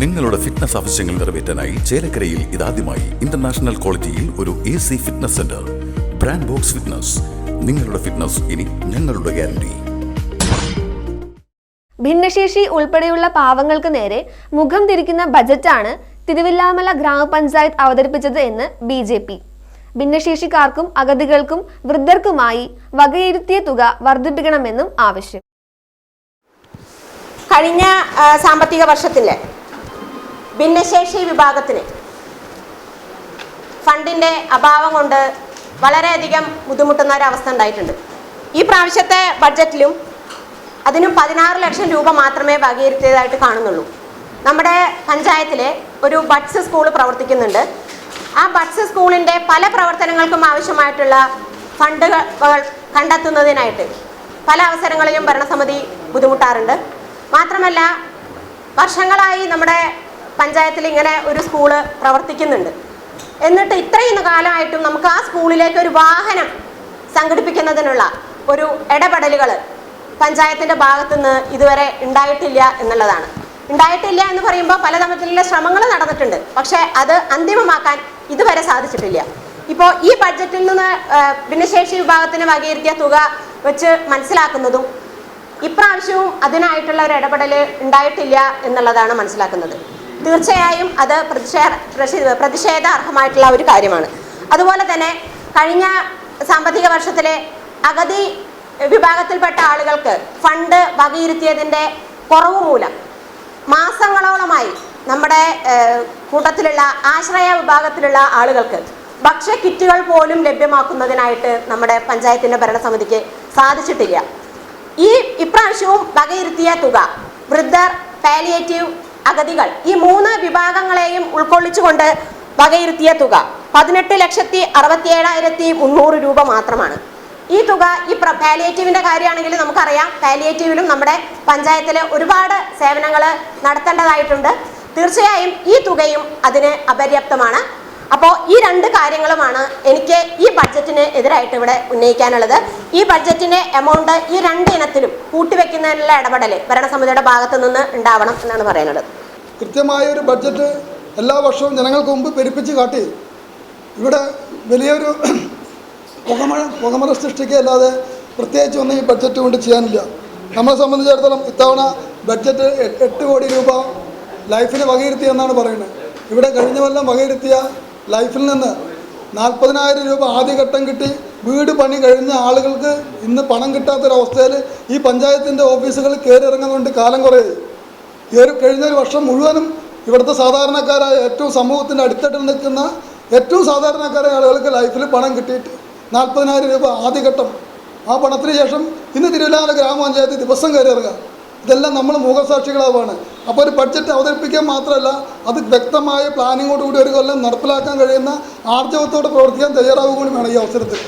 നിങ്ങളുടെ ഫിറ്റ്നസ് ആവശ്യങ്ങൾ നിറവേറ്റാനായി ചേലക്കരയിൽ ഇതാദ്യമായി ഇന്റർനാഷണൽ ക്വാളിറ്റിയിൽ ഒരു A C fitness centre brand box fitness നിങ്ങളുടെ ഫിറ്റ്നസ് ഇനി ഞങ്ങളുടെ ഗ്യാരണ്ടി ഭിന്നശേഷി ഉൾപ്പെടെയുള്ള പാവങ്ങൾക്ക് നേരെ മുഖം തിരിക്കുന്ന ബജറ്റാണ് തിരുവില്ലാമല ഗ്രാമപഞ്ചായത്ത് അവതരിപ്പിച്ചത് എന്ന് ബി ജെ പി. ഭിന്നശേഷിക്കാർക്കും അഗതികൾക്കും വൃദ്ധർക്കുമായി വകയിരുത്തിയ തുക വർദ്ധിപ്പിക്കണമെന്നും ആവശ്യം. കഴിഞ്ഞ സാമ്പത്തിക വർഷത്തിലെ ഭിന്നശേഷി വിഭാഗത്തിന് ഫണ്ടിന്റെ അഭാവം കൊണ്ട് വളരെയധികം ബുദ്ധിമുട്ടുന്ന ഒരവസ്ഥ ഉണ്ടായിട്ടുണ്ട്. ഈ പ്രാവശ്യത്തെ ബഡ്ജറ്റിലും അതിനും പതിനാറ് ലക്ഷം രൂപ മാത്രമേ വകയിരുത്തിയതായിട്ട് കാണുന്നുള്ളൂ. നമ്മുടെ പഞ്ചായത്തിലെ ഒരു ബഡ്സ് സ്കൂൾ പ്രവർത്തിക്കുന്നുണ്ട്. ആ ബഡ്സ് സ്കൂളിന്റെ പല പ്രവർത്തനങ്ങൾക്കും ആവശ്യമായിട്ടുള്ള ഫണ്ടുകൾ കണ്ടെത്തുന്നതിനായിട്ട് പല അവസരങ്ങളിലും ഭരണസമിതി ബുദ്ധിമുട്ടാറുണ്ട്. മാത്രമല്ല വർഷങ്ങളായി നമ്മുടെ പഞ്ചായത്തിൽ ഇങ്ങനെ ഒരു സ്കൂൾ പ്രവർത്തിക്കുന്നുണ്ട്. എന്നിട്ട് ഇത്രയും കാലമായിട്ടും നമുക്ക് ആ സ്കൂളിലേക്ക് ഒരു വാഹനം സംഘടിപ്പിക്കുന്നതിനുള്ള ഒരു ഇടപെടലുകൾ പഞ്ചായത്തിന്റെ ഭാഗത്തുനിന്ന് ഇതുവരെ ഉണ്ടായിട്ടില്ല എന്നുള്ളതാണ്. ഉണ്ടായിട്ടില്ല എന്ന് പറയുമ്പോൾ പല തരത്തിലുള്ള ശ്രമങ്ങൾ നടന്നിട്ടുണ്ട്. പക്ഷേ അത് അന്തിമമാക്കാൻ ഇതുവരെ സാധിച്ചിട്ടില്ല. ഇപ്പോൾ ഈ ബഡ്ജറ്റിൽ നിന്ന് ഭിന്നശേഷി വിഭാഗത്തിന് വകയിരുത്തിയ തുക വെച്ച് മനസ്സിലാക്കുന്നതും ഇപ്രാവശ്യവും അതിനായിട്ടുള്ള ഒരു ഇടപെടൽ ഉണ്ടായിട്ടില്ല എന്നുള്ളതാണ് മനസ്സിലാക്കുന്നത്. തീർച്ചയായും അത് പ്രതിഷേധ പ്രതിഷേധാർഹമായിട്ടുള്ള ഒരു കാര്യമാണ്. അതുപോലെ തന്നെ കഴിഞ്ഞ സാമ്പത്തിക വർഷത്തിലെ അഗതി വിഭാഗത്തിൽപ്പെട്ട ആളുകൾക്ക് ഫണ്ട് വകയിരുത്തിയതിന്റെ കുറവ് മൂലം മാസങ്ങളോളമായി നമ്മുടെ കൂട്ടത്തിലുള്ള ആശ്രയ വിഭാഗത്തിലുള്ള ആളുകൾക്ക് ഭക്ഷ്യ കിറ്റുകൾ പോലും ലഭ്യമാക്കുന്നതിനായിട്ട് നമ്മുടെ പഞ്ചായത്തിന്റെ ഭരണസമിതിക്ക് സാധിച്ചിട്ടില്ല. ഈ ഇപ്രാവശ്യവും വകയിരുത്തിയ തുക വൃദ്ധർ പാലിയേറ്റീവ് അഗതികൾ. ഈ മൂന്ന് വിഭാഗങ്ങളെയും ഉൾക്കൊള്ളിച്ചുകൊണ്ട് വകയിരുത്തിയ തുക പതിനെട്ട് ലക്ഷത്തി അറുപത്തി ഏഴായിരത്തി മുന്നൂറ് രൂപ മാത്രമാണ്. ഈ തുക ഈ പാലിയേറ്റീവിന്റെ കാര്യമാണെങ്കിൽ നമുക്കറിയാം. പാലിയേറ്റീവിലും നമ്മുടെ പഞ്ചായത്തിൽ ഒരുപാട് സേവനങ്ങൾ നടത്തേണ്ടതായിട്ടുണ്ട്. തീർച്ചയായും ഈ തുകയും അതിന് അപര്യാപ്തമാണ്. അപ്പോൾ ഈ രണ്ട് കാര്യങ്ങളുമാണ് എനിക്ക് ഈ ബഡ്ജറ്റിന് എതിരായിട്ട് ഇവിടെ ഉന്നയിക്കാനുള്ളത്. ഈ ബഡ്ജറ്റിന്റെ എമൗണ്ട് ഈ രണ്ട് ഇനത്തിലും കൂട്ടിവെക്കുന്നതിനുള്ള ഇടപെടൽ ഭരണസമിതിയുടെ ഭാഗത്തു നിന്ന് ഉണ്ടാവണം എന്നാണ് പറയുന്നത്. കൃത്യമായ ഒരു ബഡ്ജറ്റ് എല്ലാ വർഷവും ജനങ്ങൾക്ക് മുമ്പ് പെരുപ്പിച്ച് കാട്ടി. ഇവിടെ വലിയൊരു പുകമഴ പുകമഴ സൃഷ്ടിക്കുകയല്ലാതെ പ്രത്യേകിച്ച് ഒന്നും ഈ ബഡ്ജറ്റ് കൊണ്ട് ചെയ്യാനില്ല. നമ്മളെ സംബന്ധിച്ചിടത്തോളം ഇത്തവണ ബഡ്ജറ്റ് എട്ട് കോടി രൂപ ലൈഫിന് വകയിരുത്തി എന്നാണ് പറയുന്നത്. ഇവിടെ കഴിഞ്ഞ കൊല്ലം വകയിരുത്തിയ ലൈഫിൽ നിന്ന് നാൽപ്പതിനായിരം രൂപ ആദ്യഘട്ടം കിട്ടി. വീട് പണി കഴിഞ്ഞ ആളുകൾക്ക് ഇന്ന് പണം കിട്ടാത്തൊരവസ്ഥയിൽ ഈ പഞ്ചായത്തിന്റെ ഓഫീസുകളിൽ കയറി ഇറങ്ങുന്നതുകൊണ്ട് കാലം കുറേ ഈ ഒരു കഴിഞ്ഞ ഒരു വർഷം മുഴുവനും ഇവിടുത്തെ സാധാരണക്കാരായ ഏറ്റവും സമൂഹത്തിന്റെ അടിത്തട്ടിൽ നിൽക്കുന്ന ഏറ്റവും സാധാരണക്കാരായ ആളുകൾക്ക് ലൈഫിൽ പണം കിട്ടിയിട്ട് നാൽപ്പതിനായിരം രൂപ ആദ്യഘട്ടം. ആ പണത്തിന് ശേഷം ഇന്ന് തിരുവല്ലാമല ഗ്രാമപഞ്ചായത്ത് ദിവസം കയറി ഇറങ്ങുക ഇതെല്ലാം നമ്മൾ മുഖസാക്ഷികളാവാണ് അപ്പോൾ ഒരു ബഡ്ജറ്റ് അവതരിപ്പിക്കാൻ മാത്രമല്ല അത് വ്യക്തമായ പ്ലാനിങ്ങോടുകൂടി ഒരു കൊല്ലം നടപ്പിലാക്കാൻ കഴിയുന്ന ആർജവത്തോടെ പ്രവർത്തിക്കാൻ തയ്യാറാവുകയും വേണം ഈ അവസരത്തിൽ.